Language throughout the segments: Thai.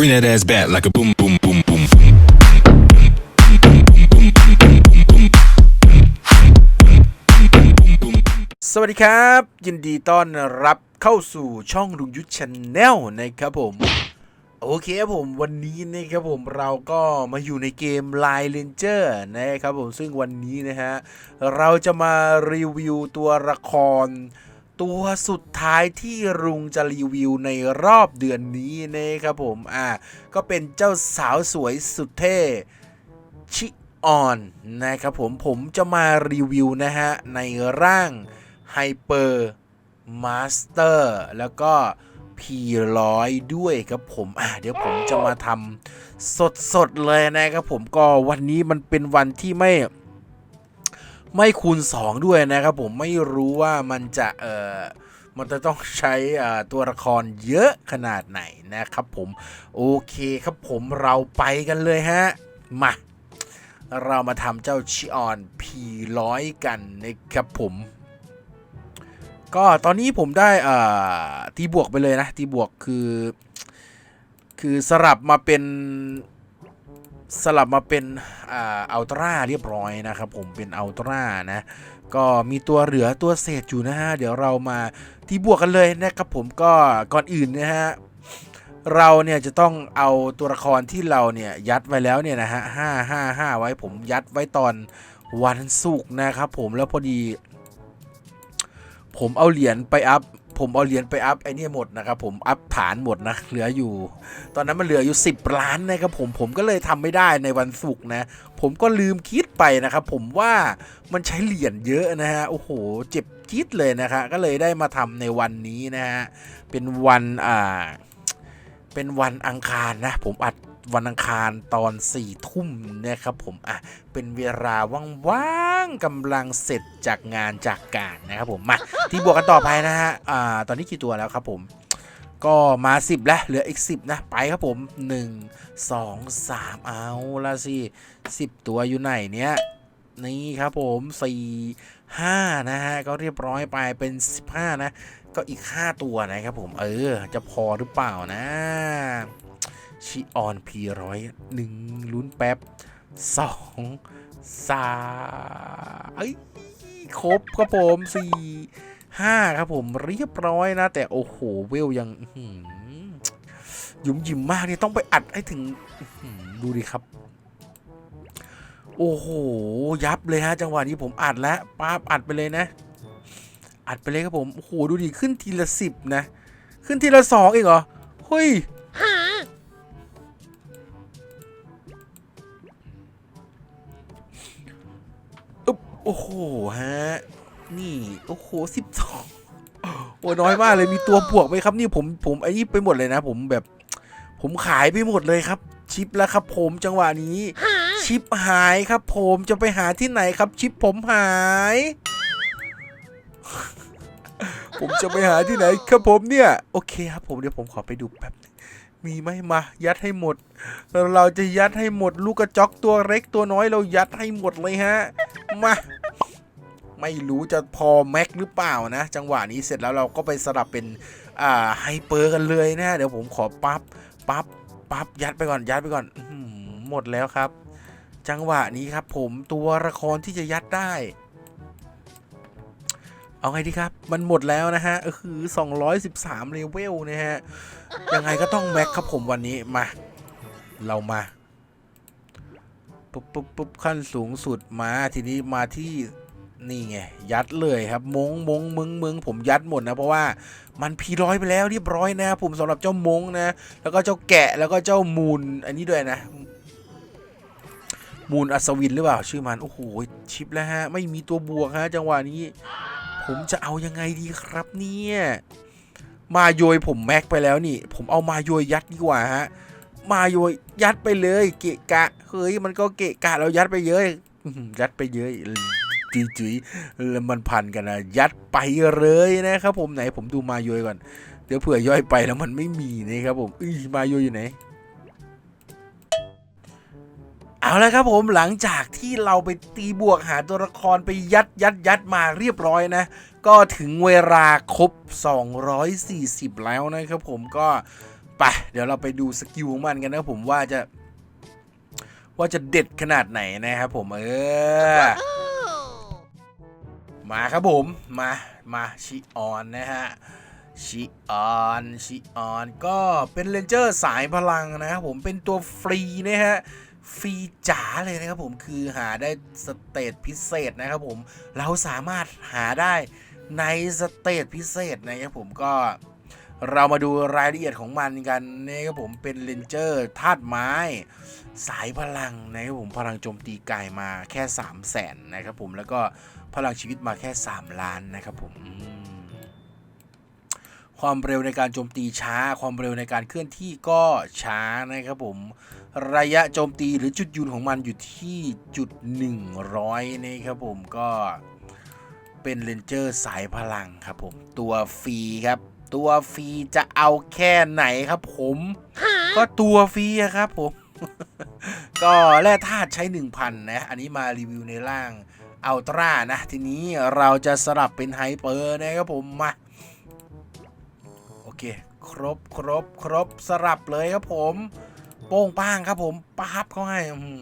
Bring that ass back like a boom, boom, boom, boom, boom. สวัสดีครับ ยินดีต้อนรับเข้าสู่ช่องลุงยุทธชนแนลนะครับผม โอเคครับผมวันนี้นะครับผมเราก็มาอยู่ในเกม Line Ranger นะครับผมซึ่งวันนี้นะฮะ เราจะมารีวิวตัวละคร ตัวสุดท้ายที่ลุงจะรีวิวในรอบเดือนนี้นะครับผม อ่า ก็เป็นเจ้าสาวสวยสุดเท่ชิออนนะครับผม ผมจะมารีวิวนะฮะ ในร่างไฮเปอร์มาสเตอร์แล้วก็ P100 ด้วยครับผม อะเดี๋ยวผมจะมาทำสดๆเลยนะครับผมก็วันนี้มันเป็นวันที่ไม่ ไม่คูณ 2 ด้วยนะครับผมไม่รู้ว่ามันจะเอ่อมันจะต้องใช้ตัวละครเยอะขนาดไหนนะครับผม โอเคครับผมเราไปกันเลยฮะ มา เรามาทำเจ้าชิออน P100 กันนะครับผมก็ตอนนี้ผมได้อ่าตีบวกไปเลยนะตีบวกคือ คือสลับมาเป็น สลับมาเป็นอัลตร้าเรียบร้อยนะครับ ผมเป็นอัลตร้านะ ก็มีตัวเหลือตัวเศษอยู่นะฮะ เดี๋ยวเรามาตีบวกกันเลยนะครับผมก็ก่อนอื่นนะฮะ เราเนี่ยจะต้องเอาตัวละครที่เราเนี่ยยัดไว้แล้วเนี่ยนะฮะห้าห้าห้าไว้ผมยัดไว้ตอนวันศุกร์นะครับผมแล้วพอดี ผมเอาเหรียญไปอัพ ผมเอาเหรียญไปอัพไอ้เนี่ยหมดนะครับผมอัพฐานหมดนะเหลืออยู่ ตอนนั้นมันเหลืออยู่ 10 ล้านนะครับผมผมก็เลยทำไม่ได้ในวันศุกร์นะ ผมก็ลืมคิดไปนะครับผมว่ามันใช้เหรียญเยอะนะฮะโอ้โหเจ็บคิดเลยนะครับก็เลยได้มาทำในวันนี้นะฮะเป็นวันอ่าเป็นวันอังคารนะ ผมอัด วันอังคารตอน4ี่ทุ่มนะครับผมอะเป็นเวลาว่างๆกำลังเสร็จจากงานจากการนะครับผมมาที่บวกกันต่อไปนะฮะอ่าตอนนี้กี่ตัวแล้วครับผมก็มา 10 แล้ว เหลืออีก 10 นะ ไปครับผม 1 2 3 เอาละสิ 10 ตัวอยู่ไหนเนี้ยนี่ครับผม 4 5 นะฮะ ก็เรียบร้อยไปเป็น 15 นะ ก็อีก 5 ตัวนะครับผม เออ จะพอหรือเปล่านะ ชิออนพีร้อยหนึ่งลุ้นแป๊บสองสามเอ้ยครบครับผมสี่ห้าครับผมเรียบร้อยนะ แต่โอ้โหเวลยังหยุ่มยิมมากเนี่ยต้องไปอัดให้ถึงดูดิครับ โอ้โห ยับเลยฮะ จังหวะนี้ผมอัดแล้วป้าบอัดไปเลยนะ อัดไปเลยครับผม โอ้โห ดูดิ ขึ้นทีละสิบนะ ขึ้นทีละสองเองเหรอ เฮ้ย โอ้โหฮะ นี่ โอ้โหสิบสองโอ้น้อยมากเลยมีตัวบวกไหมครับ นี่ผมผมไอ้นี่ไปหมดเลยนะ ผมแบบ ผมขายไปหมดเลยครับ ชิปแล้วครับ ผมจังหวะนี้ ชิปหายครับ ผมจะไปหาที่ไหนครับ ชิปผมหาย ผมจะไปหาที่ไหนครับผมเนี่ย โอเคครับผมเดี๋ยวผมขอไปดูแป๊บนึง มีไหมมา ยัดให้หมด เราจะยัดให้หมด ลูกกระจอกตัวเล็กตัวน้อยเรายัดให้หมดเลยฮะ มา ไม่รู้จะพอแม็กหรือเปล่านะ จังหวะนี้เสร็จแล้วเราก็ไปสลับเป็น อ่าไฮเปอร์กันเลยนะ เดี๋ยวผมขอปั๊บปั๊บปั๊บยัดไปก่อนยัดไปก่อนหมดแล้วครับ จังหวะนี้ครับผมตัวละครที่จะยัดได้ เอาไงดีครับ มันหมดแล้วนะฮะคือ 213 เลเวลนะฮะ ยังไงก็ต้องแม็กครับผมวันนี้ มา เรามา ปุ๊บปุ๊บปุ๊บขั้นสูงสุดมา ทีนี้มาที่นี่ไง ยัดเลยครับ มงมงมึงมึงผมยัดหมดนะ เพราะว่ามันพีร้อยไปแล้วเรียบร้อยนะ ผมสำหรับเจ้ามงนะ แล้วก็เจ้าแกะแล้วก็เจ้ามูลอันนี้ด้วยนะ มูลอัศวินหรือเปล่า ชื่อมัน โอ้โหชิปแล้วฮะ ไม่มีตัวบวกฮะ จังหวะนี้ ผมจะเอายังไงดีครับเนี่ยมาโยยผมแม็กไปแล้วนี่ ผมเอามาโยยยัดดีกว่าฮะมาโยยยัดไปเลยเกะกะเฮ้ยมันก็เกะกะเรายัดไปเยอะยัดไปเยอะจุยจุยๆแล้วมันพันกันนะยัดไปเลยนะครับผมไหนผมดูมาโยยก่อน เดี๋ยวเผื่อย่อยไปแล้วมันไม่มีนะครับผมอ้ยมาโยยอยู่ไหน เอาละครับผมหลังจากที่เราไปตีบวกหาตัวละครไปยัดยัดยัดมาเรียบร้อยนะ ก็ถึงเวลาครบ 240 แล้วนะครับผมก็ไปเดี๋ยวเราไปดูสกิลของมันกันนะผมว่าจะ ว่าจะเด็ดขนาดไหนนะครับผมเออ มาครับผมมามาชิออนนะฮะชิออนชิออนก็เป็นเลนเจอร์สายพลังนะครับผมเป็นตัวฟรีนะฮะ ฟรีจ๋าเลยนะครับผมคือหาได้สเตตพิเศษนะครับผมเราสามารถหาได้ในสเตตพิเศษนะครับผมก็เรามาดูรายละเอียดของมันกันนะครับผมเป็นเลนเจอร์ธาตุไม้ สายพลังนะครับผมพลังโจมตีกายมาแค่3 0 0แสนนะครับผมแล้วก็พลังชีวิตมาแค่ 3 ล้านนะครับผมความเร็วในการโจมตีช้า ความเร็วในการเคลื่อนที่ก็ช้านะครับผม ระยะโจมตีหรือจุดยืนของมันอยู่ที่จุด 100 นะครับผมก็เป็นเลนเจอร์สายพลังครับผม ตัวฟรีครับ ตัวฟรีจะเอาแค่ไหนครับผม ก็ตัวฟรีอะครับผม ก็แร่ธาตุใช้ 1,000 นะ อันนี้มารีวิวในร่างอัลตร้านะ ทีนี้เราจะสลับเป็นไฮเปอร์นะครับผมมา โอเค ครบครบครบสลับเลยครับผม โป้งป้างครับผมปั๊บเขาให้อื้อหื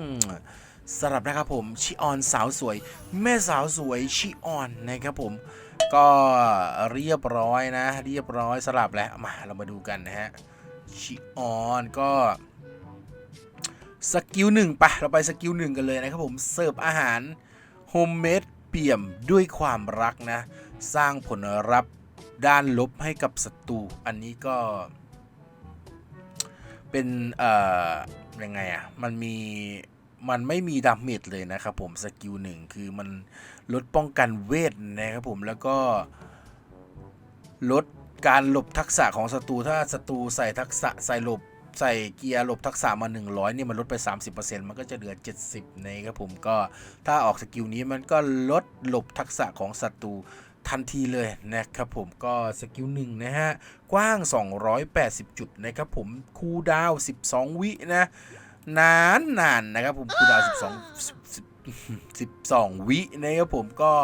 อสลับนะครับผมชิออนสาวสวย แม่สาวสวยชิออนนะครับผม ก็เรียบร้อยนะ เรียบร้อยสลับแล้วมาเรามาดูกันนะฮะชิออนก็สกิลหนึ่งปะเราไปสกิลหนึ่งกันเลยนะครับผมเสิร์ฟอาหารโฮมเมดเปี่ยมด้วยความรักนะ สร้างผลลัพธ์ด้านลบให้กับศัตรูอันนี้ก็ เป็นเอ่อยังไงอะ่ะ มันมีมันไม่มีดาเมจเลยนะครับผมสกิลหนึ่งคือมันลดป้องกันเวทนะครับผมแล้วก็ลดการหลบทักษะของศัตรูถ้าศัตรูใส่ทักษะใส่หลบใส่เกียร์หลบทักษะมา 100นี่มันลดไป 30%มันก็จะเหลือ 70 นะครับผมก็ถ้าออกสกิลนี้มันก็ลดหลบทักษะของศัตรู ทันทีเลยนะครับผมก็สกิลหนึ่งนะฮะ กว้าง 280 จุดนะครับผมคูลดาว 12 วินะ นานนานนะครับผมคูลดาว 12 12 วินะครับผมก็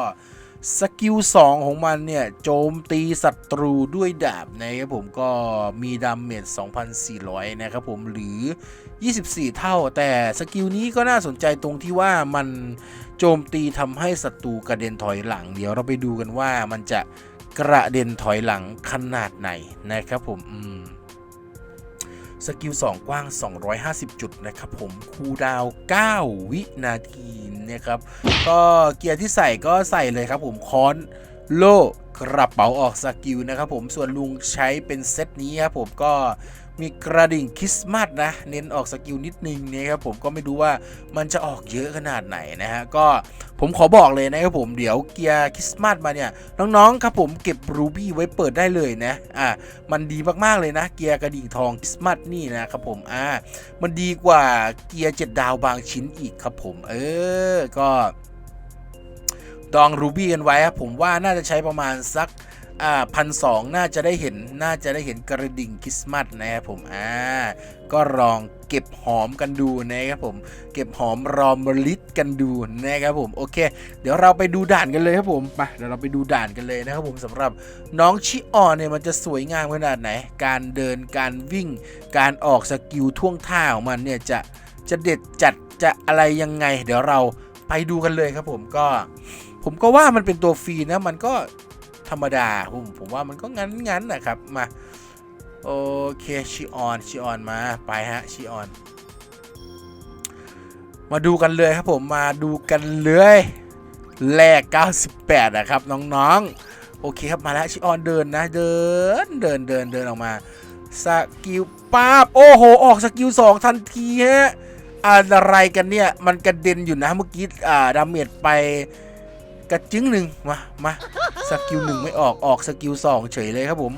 สกิล 2 ของมันเนี่ย โจมตีศัตรูด้วยดาบนะครับผมก็มีดาเมจ 2,400 นะครับผมหรือ 24 เท่าแต่สกิลนี้ก็น่าสนใจตรงที่ว่ามัน โจมตีทำให้ศัตรูกระเด็นถอยหลัง เดี๋ยวเราไปดูกันว่ามันจะกระเด็นถอยหลังขนาดไหนนะครับผมสกิล 2 กว้าง 250 จุดนะครับผม คูดาว 9 วินาทีนะครับ ก็เกียร์ที่ใส่ก็ใส่เลยครับผมค้อนโล่กระเป๋าออกสกิลนะครับผมส่วนลุงใช้เป็นเซตนี้ครับผมก็ มีกระดิ่งคริสต์มาสนะ เน้นออกสกิลนิดนึงนะครับผมก็ไม่รู้ว่ามันจะออกเยอะขนาดไหนนะฮะก็ผมขอบอกเลยนะครับผมเดี๋ยวเกียร์คริสต์มาสมาเนี่ยน้องๆครับผมเก็บรูบี้ไว้เปิดได้เลยนะอ่ามันดีมากๆเลยนะ เกียร์กระดิ่งทองคริสต์มาสนี่นะครับผมอ่ามันดีกว่าเกียร์เจ็ดดาวบางชิ้นอีกครับผมเออก็ดองรูบี้กันไว้ครับผมว่าน่าจะใช้ประมาณสัก อ่าพันสองน่าจะได้เห็นน่าจะได้เห็นกระดิ่งคริสต์มาสนะครับผมอ่าก็ลองเก็บหอมกันดูนะครับผม เก็บหอมรอมลิตกันดูนะครับผมโอเค เดี๋ยวเราไปดูด่านกันเลยครับผมไปเดี๋ยวเราไปดูด่านกันเลยนะครับผมสำหรับน้องชิออนเนี่ยมันจะสวยงามขนาดไหน การเดินการวิ่ง การออกสกิลท่วงท่าของมันเนี่ยจะจะเด็ดจัดจะอะไรยังไง เดี๋ยวเราไปดูกันเลยครับผมก็ ผมก็ว่ามันเป็นตัวฟรีนะมันก็ รรมดาผมผมว่ามันก็งั้นงั้นๆนะครับมาโอเคชิออนชิออนมาไปฮะชิออน มาดูกันเลยครับผมมาดูกันเลยแลก98 นะครับ น้องๆ โอเคครับมาแล้วชิออนเดินนะ เดินเดินเดินเดินออกมาสกิลป้าบโอ้โห ออกสกิล2ทันทีฮะอะไรกันเนี่ย มันกระเด็นอยู่นะเมื่อกี้อ่าดาเมจไป กระจึงหนึ่งมามาสกิลหนึ่งไม่ออกออกสกิลสองเฉยเลยครับผม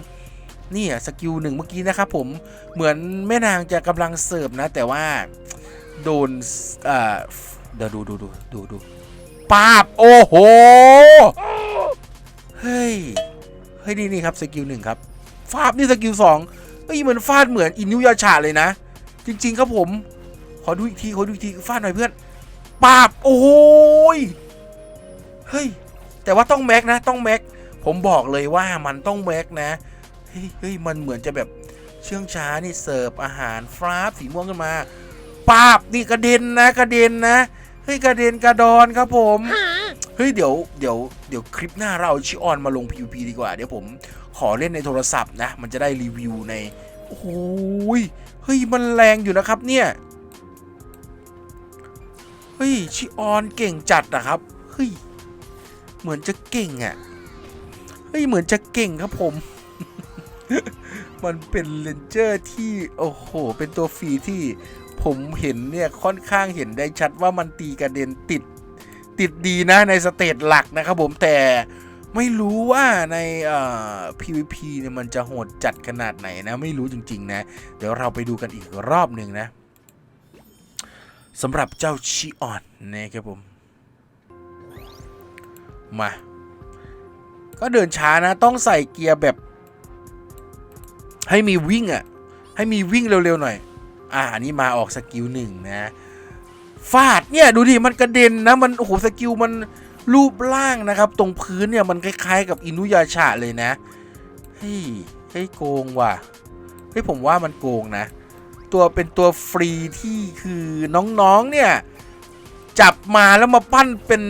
นี่อะสกิลหนึ่งเมื่อกี้นะครับผมเหมือนแม่นางจะกำลังเสิร์ฟนะ แต่ว่าโดนเอ่อเดี๋ยวดูดูดูดูดูปาบโอ้โหเฮ้ยเฮ้ยนี่นี่ครับสกิลหนึ่งครับฟาบนี่สกิลสองเฮ้ยมันฟาดเหมือนอินุยาชาเลยนะ จริง ๆ ครับผม ขอดูอีกทีขอดูอีกทีฟาดหน่อยเพื่อนปาบโอ้ย เฮ้ย แต่ว่าต้องแม็กนะ ต้องแม็ก ผมบอกเลยว่ามันต้องแม็กนะ เฮ้ยเฮ้ยมันเหมือนจะแบบเชื่องช้านี่เสิร์ฟอาหารฟราบสีม่วงขึ้นมาปาบนี่กระเด็นนะกระเด็นนะเฮ้ยกระเด็นกระดอนครับผมเฮ้ยเดี๋ยวเดี๋ยวเดี๋ยวคลิปหน้าเราชิออนมาลง PVP ดีกว่า เดี๋ยวผมขอเล่นในโทรศัพท์นะ มันจะได้รีวิวในโอ้โหยเฮ้ยมันแรงอยู่นะครับเนี่ยเฮ้ยชิออนเก่งจัดนะครับเฮ้ย เหมือนจะเก่งอะ่ะ เฮ้ย เหมือนจะเก่งครับผม มันเป็นเลนเจอร์ที่ โอ้โห เป็นตัวฟรีที่ผมเห็นเนี่ยค่อนข้างเห็นได้ชัดว่ามันตีกระเด็นติด ติดดีนะในสเตจหลักนะครับผมแต่ไม่รู้ว่าในเอ่อ PVP เนี่ยมันจะโหดจัดขนาดไหนนะ ไม่รู้จริง ๆ นะ เดี๋ยวเราไปดูกันอีกรอบหนึ่งนะสำหรับเจ้าชิออนนะครับผม มา ก็เดินช้านะ ต้องใส่เกียร์แบบ ให้มีวิ่งอะ่ะ ให้มีวิ่งเร็วๆหน่อย อ่าอันนี้มาออกสกิลหนึ่งนะ ฟาดเนี่ย ดูดิ มันกระเด็นนะ มัน โอ้โห สกิลมันรูปร่างนะครับ ตรงพื้นเนี่ย มันคล้ายๆ กับอินุยาชะเลยนะ เฮ้ยเฮ้ยโกงว่ะ เฮ้ยผมว่ามันโกงนะ ตัวเป็นตัวฟรีที่คือน้องๆเนี่ย จับมาแล้วมาปั้นเป็น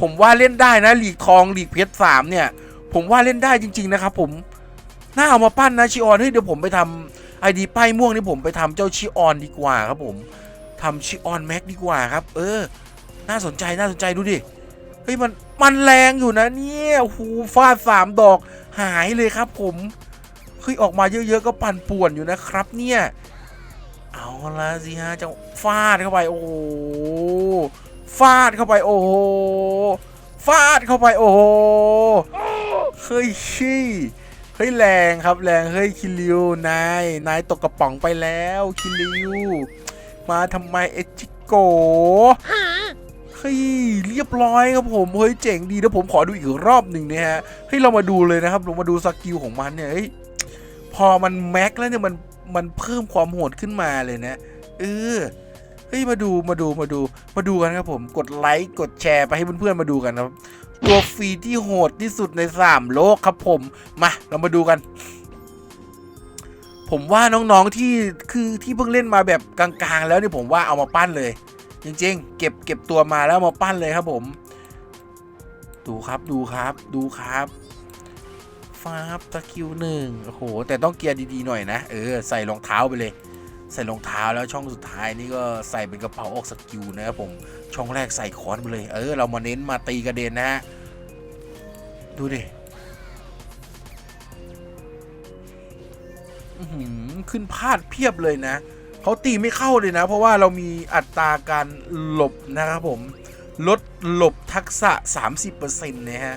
ผมว่าเล่นได้นะหลีกทองหลีกเพชรสามเนี่ย ผมว่าเล่นได้จริง ๆ นะครับ ผมน่าเอามาปั้นนะชิออนเฮ้ยเดี๋ยวผมไปทำไอดีป้ายม่วงนี่ผมไปทำเจ้าชิออนดีกว่าครับผมทำชิออนแม็กดีกว่าครับ เออ น่าสนใจน่าสนใจดูดิเฮ้ยมันมันแรงอยู่นะเนี่ยหูฟาดสามดอกหายเลยครับ ผมเฮ้ยออกมาเยอะ ๆ ก็ปั่นป่วนอยู่นะครับ เนี่ย เอาละสิฮะจะฟาดเข้าไปโอ้ ฟาดเข้าไปโอ้โหฟาดเข้าไปโอ้โหเฮ้ยชี่เฮ้ยแรงครับแรงเฮ้ยคิริวนายนายตกกระป๋องไปแล้วคิริวมาทำไมเอจิโกเฮ้ยเรียบร้อยครับผมเฮ้ยเจ๋งดีแล้วผมขอดูอีกรอบหนึ่งเนี่ยฮะเฮ้ยเรามาดูเลยนะครับเรามาดูสกิลของมันเนี่ยเฮ้ยพอมันแม็กแล้วเนี่ยมันมันเพิ่มความโหดขึ้นมาเลยนะเออ เฮ้ยมาดูมาดูมาดูมาดูกันครับผมกดไลค์กดแชร์ไปให้เพื่อนๆมาดูกันครับตัวฟรีที่โหดที่สุดในสามโลกครับผมมาเรามาดูกัน ผมว่าน้องๆที่คือที่เพิ่งเล่นมาแบบกลางๆ แล้วนี่ผมว่าเอามาปั้นเลย จริงๆ เก็บเก็บตัวมาแล้วมาปั้นเลยครับผม ดูครับดูครับดูครับฟ้าบตะคิวหนึ่งโอ้โหแต่ต้องเกียร์ดีๆหน่อยนะเออใส่รองเท้าไปเลย ใส่รองเท้าแล้วช่องสุดท้ายนี่ก็ใส่เป็นกระเป๋าออกสกิลนะครับผมช่องแรกใส่คอนไปเลย เออ เรามาเน้นมาตีกระเด็นนะฮะดูดิขึ้นพาดเพียบเลยนะเขาตีไม่เข้าเลยนะ เพราะว่าเรามีอัตราการหลบนะครับผม ลดหลบทักษะ 30%นะฮะ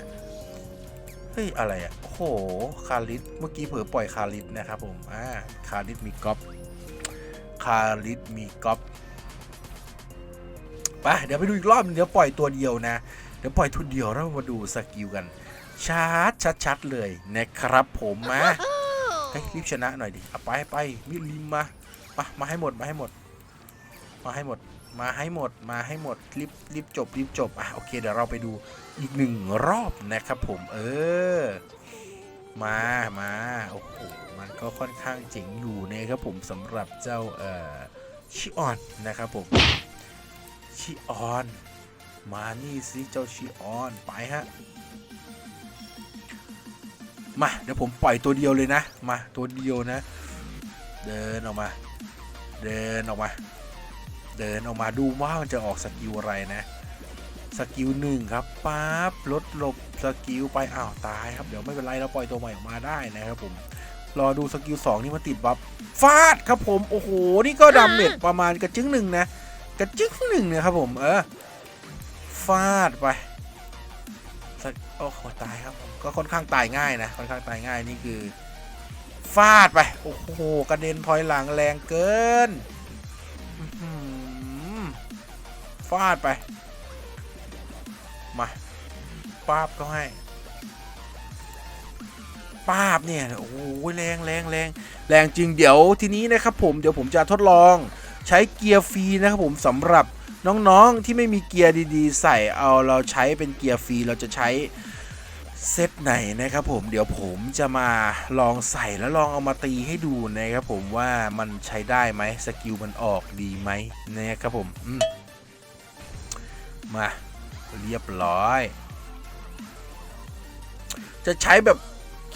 เฮ้ย อะไรอะ่ะโอ้โห คาริสเมื่อกี้เผลอปล่อยคาริสนะครับผม อ่า คาริสมีก๊อปาริสมีก๊อปไปเดี๋ยวไปดูอีกรอบเดี๋ยวปล่อยตัวเดียวนะ เดี๋ยวปล่อยทุนเดียวแล้วมาดูสกิลกันชัดชัดชัดๆเลยนะครับผมมาเฮ้ยรีบชนะหน่อยดิเอาไปไปมิลิมมามามาให้หมดมาให้หมด มาให้หมด มาให้หมดมาให้หมดรีบรีบจบรีบจบอะโอเคเดี๋ยวเราไปดูอีกหนึ่งรอบนะครับผมเออ มามาโอ้โห มันก็ค่อนข้างเจ๋งอยู่นะครับผมสำหรับเจ้าเอ่อชิออนนะครับผมชิออนมานี่สิเจ้าชิออนไปฮะมาเดี๋ยวผมปล่อยตัวเดียวเลยนะมาตัวเดียวนะ เดินออกมา เดินออกมา เดินออกมาดูว่ามันจะออกสกิลอะไรนะสกิลหนึ่งครับปั๊บลดหลบสกิลไปอ้าวตายครับเดี๋ยวไม่เป็นไรเราปล่อยตัวใหม่ออกมาได้นะครับผม รอดูสกิลสองนี่มันติดบัฟฟาดครับผม โอ้โห นี่ก็ดาเมจประมาณกระจึงหนึ่งนะ กระจึงหนึ่งเนี่ยครับผม เออ ฟาดไปสักโอ้โห ตายครับผมก็ค่อนข้างตายง่ายนะ ค่อนข้างตายง่ายนี่คือ ฟาดไป โอ้โห กระเด็นพลอยหลังแรงเกินอื้อหือฟาดไป มาป้าบก็ให้ ป้าบเนี่ยโอ้โหแรงแรงแรงแรงจริงเดี๋ยวทีนี้นะครับผมเดี๋ยวผมจะทดลองใช้เกียร์ฟรีนะครับผมสำหรับน้องๆที่ไม่มีเกียร์ดีๆ ใส่เอาเราใช้เป็นเกียร์ฟรีเราจะใช้เซตไหนนะครับผมเดี๋ยวผมจะมาลองใส่แล้วลองเอามาตีให้ดูนะครับผมว่ามันใช้ได้ไหมสกิลมันออกดีไหมนะครับผมอืมมาเรียบร้อย จะใช้แบบ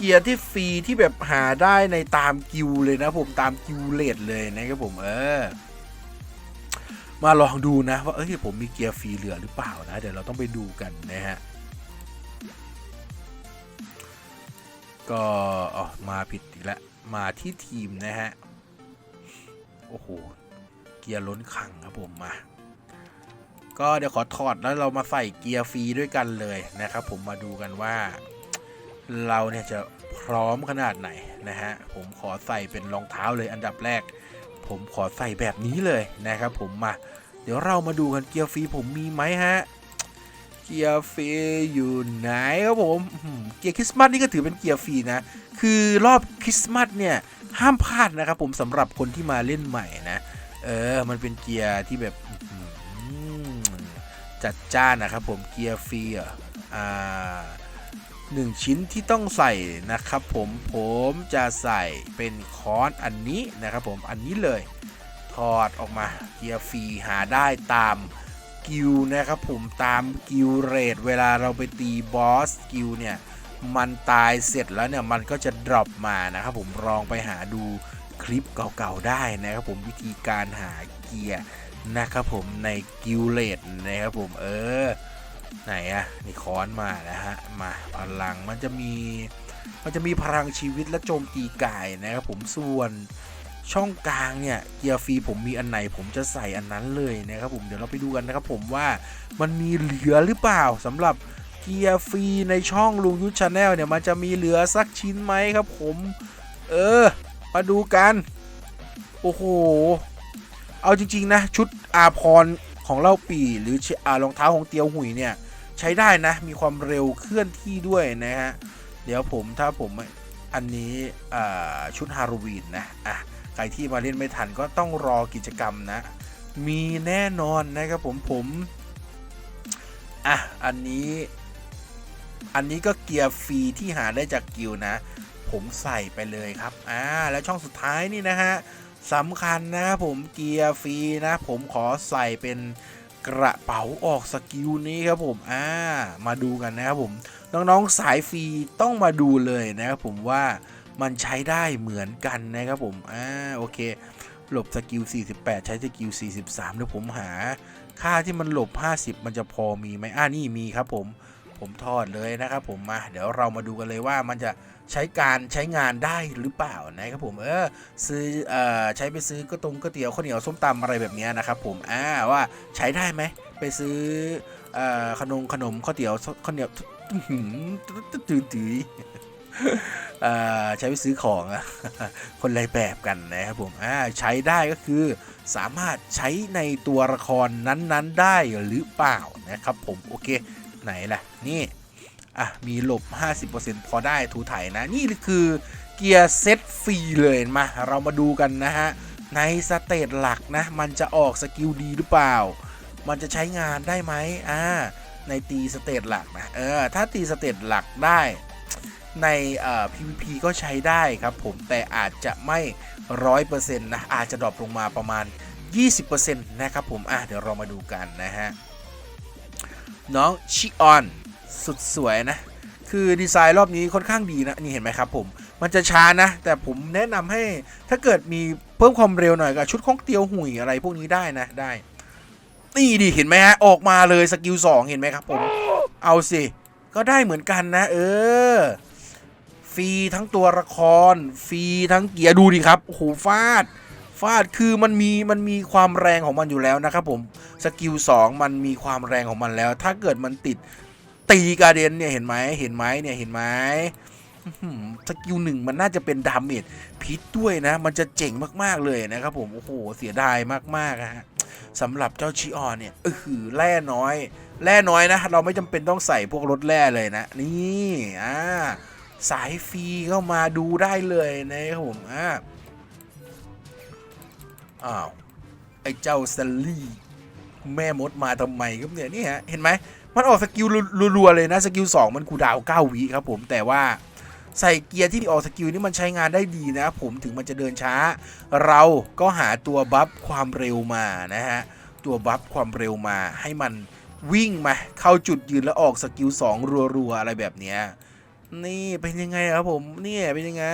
กียร์ที่ฟรีที่แบบหาได้ในตามกิวเลยนะผมตามกิวเลทเลยนะครับผมเออ มาลองดูนะ ว่าเอ้ยผมมีเกียร์ฟรีเหลือหรือเปล่านะ เดี๋ยวเราต้องไปดูกันนะฮะก็อ๋อมาผิดอีกแล้วมาที่ทีมนะฮะ โอ้โห เกียร์ล้นขังครับผมมา ก็เดี๋ยวขอถอดแล้วเรามาใส่เกียร์ฟรีด้วยกันเลยนะครับผมมาดูกันว่า เราเนี่ยจะพร้อมขนาดไหนนะฮะ ผมขอใส่เป็นรองเท้าเลยอันดับแรก ผมขอใส่แบบนี้เลยนะครับผมมา เดี๋ยวเรามาดูกันเกียร์ฟรีผมมีไหมฮะ เกียร์ฟรีอยู่ไหนครับผม เกียร์คริสต์มาสนี่ก็ถือเป็นเกียร์ฟรีนะ คือรอบคริสต์มาสเนี่ยห้ามพลาดนะครับผมสำหรับคนที่มาเล่นใหม่นะ เออ มันเป็นเกียร์ที่แบบจัดจ้านนะครับผมเกียร์ฟรีอะอ่า หนึ่งชิ้นที่ต้องใส่นะครับผมผมจะใส่เป็นค้อนอันนี้นะครับผมอันนี้เลยถอดออกมาเกียร์ฟรีหาได้ตามกิลนะครับผมตามกิลเรทเวลาเราไปตีบอสกิลเนี่ยมันตายเสร็จแล้วเนี่ยมันก็จะดรอปมานะครับผมลองไปหาดูคลิปเก่าๆได้นะครับผมวิธีการหาเกียร์นะครับผมในกิลเลตนะครับผมเออ ไหนอะนี่ค้อนมาแล้วฮะ มาพลังมันจะมีมันจะมีพลังชีวิตและโจมตีกายนะครับผมส่วนช่องกลางเนี่ยเกียร์ฟรีผมมีอันไหนผมจะใส่อันนั้นเลยนะครับผมเดี๋ยวเราไปดูกันนะครับผมว่ามันมีเหลือหรือเปล่าสำหรับเกียร์ฟรีในช่องลุงยุทธชาแนลเนี่ยมันจะมีเหลือสักชิ้นไหมครับผม เออ มาดูกัน โอ้โห เอาจริง ๆ นะ ชุดอาพร ของเล่าปีหรืออรองเท้าของเตียวหุยเนี่ยใช้ได้นะ มีความเร็วเคลื่อนที่ด้วยนะฮะ เดี๋ยวผมถ้าผมอันนี้ชุดฮาโลวีนนะอะใครที่มาเล่นไม่ทันก็ต้องรอกิจกรรมนะ มีแน่นอนนะครับผมผมอะอันนี้ อันนี้ก็เกียร์ฟรีที่หาได้จากกิลด์นะ ผมใส่ไปเลยครับอ่าแล้วช่องสุดท้ายนี่นะฮะ สำคัญนะครับผมเกียร์ฟรีนะผมขอใส่เป็นกระเป๋าออกสกิลนี้ครับผม อ่า มาดูกันนะครับผม น้องๆสายฟรีต้องมาดูเลยนะครับผมว่ามันใช้ได้เหมือนกันนะครับผม อ่า โอเค หลบสกิล 48 ใช้สกิล 43เดี๋ยวผมหา ค่าที่มันหลบ 50 มันจะพอมีไหมอ่านี่มีครับผม ผมทอดเลยนะครับผม มา เดี๋ยวเรามาดูกันเลยว่ามันจะ ใช้การใช้งานได้หรือเปล่านะครับผมเออซื้อเอ่อใช้ไปซื้อก็ตรงก๋วยเตี๋ยวข้าวเหนียวส้มตำอะไรแบบนี้นะครับผมอ่าว่าใช้ได้ไหมไปซื้อเอ่อขนมขนมข้าวเตี๋ยวข้าวเหนียวตื้อตื้อเอ่อใช้ไปซื้อของคนละแบบกันนะครับผมใช้ได้ก็คือสามารถใช้ในตัวละครนั้นๆได้หรือเปล่านะครับผมโอเคไหนล่ะนี่ อะ มีหลบ 50%พอได้ทูไถนะ นี่คือเกียร์เซตฟรีเลยมาเรามาดูกันนะฮะ ในสเตจหลักนะ มันจะออกสกิลดีหรือเปล่า มันจะใช้งานได้ไหมอ่าในตีสเตจหลักนะเออถ้าตีสเตจหลักได้ในเอ่อ PVP ก็ใช้ได้ครับผมแต่อาจจะไม่ร้อยเปอร์เซ็นต์นะ อาจจะดรอปลงมาประมาณ 20%นะครับผม อะ เดี๋ยวเรามาดูกันนะฮะ น้องชิออน สุดสวยนะ คือดีไซน์รอบนี้ค่อนข้างดีนะนี่เห็นไหมครับผม มันจะช้านะ แต่ผมแนะนำให้ถ้าเกิดมีเพิ่มความเร็วหน่อยกับชุดของเตียวหุยอะไรพวกนี้ได้นะได้นี่ดิเห็นไหมฮะออกมาเลยสกิลสองเห็นไหมครับผม เอาสิก็ได้เหมือนกันนะ เออฟรีทั้งตัวละครฟรีทั้งเกียร์ดูดิครับโอ้โหฟาดฟาดคือมันมีมันมีความแรงของมันอยู่แล้วนะครับผมสกิล2มันมีความแรงของมันแล้ว ถ้าเกิดมันติด ตีการเดนเนี่ยเห็นไหมเห็นไหมเนี่ยเห็นไหมสกิลหนึ่งมันน่าจะเป็นดาเมจพิษด้วยนะ มันจะเจ๋งมากๆเลยนะครับผมโอ้โหเสียดายมากๆนะฮะสำหรับเจ้าชิออนเนี่ยเออคือแร่น้อย แร่น้อยนะ เราไม่จำเป็นต้องใส่พวกรถแร่เลยนะ นี่อ่าสายฟรีเข้ามาดูได้เลยนะครับผมอ่าอ้าวไอ้เจ้าซัลลี่แม่มดมาทำไมครับเนี่ยนี่ฮะเห็นไหม มันออกสกิลรัวๆเลยนะสกิล2มันคูดาวน์9วิครับผมแต่ว่าใส่เกียร์ที่ออกสกิลนี่มันใช้งานได้ดีนะผมถึงมันจะเดินช้า เราก็หาตัวบัฟความเร็วมานะฮะตัวบัฟความเร็วมาให้มันวิ่งมาเข้าจุดยืนแล้วออกสกิล2รัวๆอะไรแบบเนี้ยนี่เป็นยังไงครับผมเนี่ยเป็นยังไง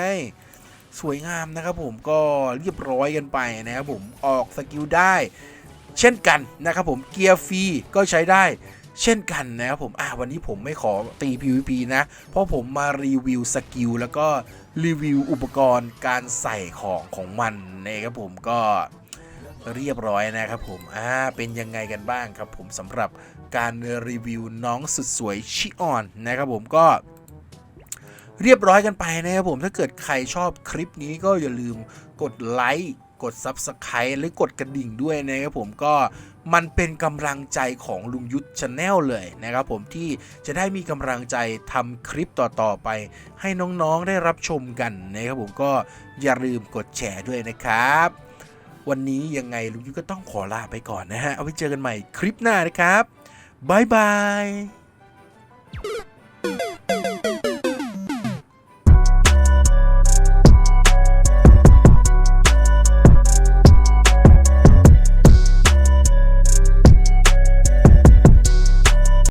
สวยงามนะครับผมก็เรียบร้อยกันไปนะครับผมออกสกิลได้ เช่นกันนะครับผมเกียร์ฟรีก็ใช้ได้ เช่นกันนะครับผมอะวันนี้ผมไม่ขอตี PVP นะ เพราะผมมารีวิวสกิลแล้วก็รีวิวอุปกรณ์การใส่ของของมันนะครับผมก็เรียบร้อยนะครับผม อ่า เป็นยังไงกันบ้างครับผมสำหรับการรีวิวน้องสุดสวยชิออนนะครับผมก็เรียบร้อยกันไปนะครับผม ถ้าเกิดใครชอบคลิปนี้ก็อย่าลืมกดไลค์ กด Subscribe หรือกดกระดิ่งด้วยนะครับผมก็ มันเป็นกำลังใจของลุงยุทธชาแนลเลยนะครับผมที่จะได้มีกำลังใจทำคลิปต่อๆไป ให้น้องๆได้รับชมกันนะครับผมก็อย่าลืมกดแชร์ด้วยนะครับ วันนี้ยังไงลุงยุทธก็ต้องขอลาไปก่อนนะฮะเอาไว้เจอกันใหม่คลิปหน้านะครับบ๊ายบาย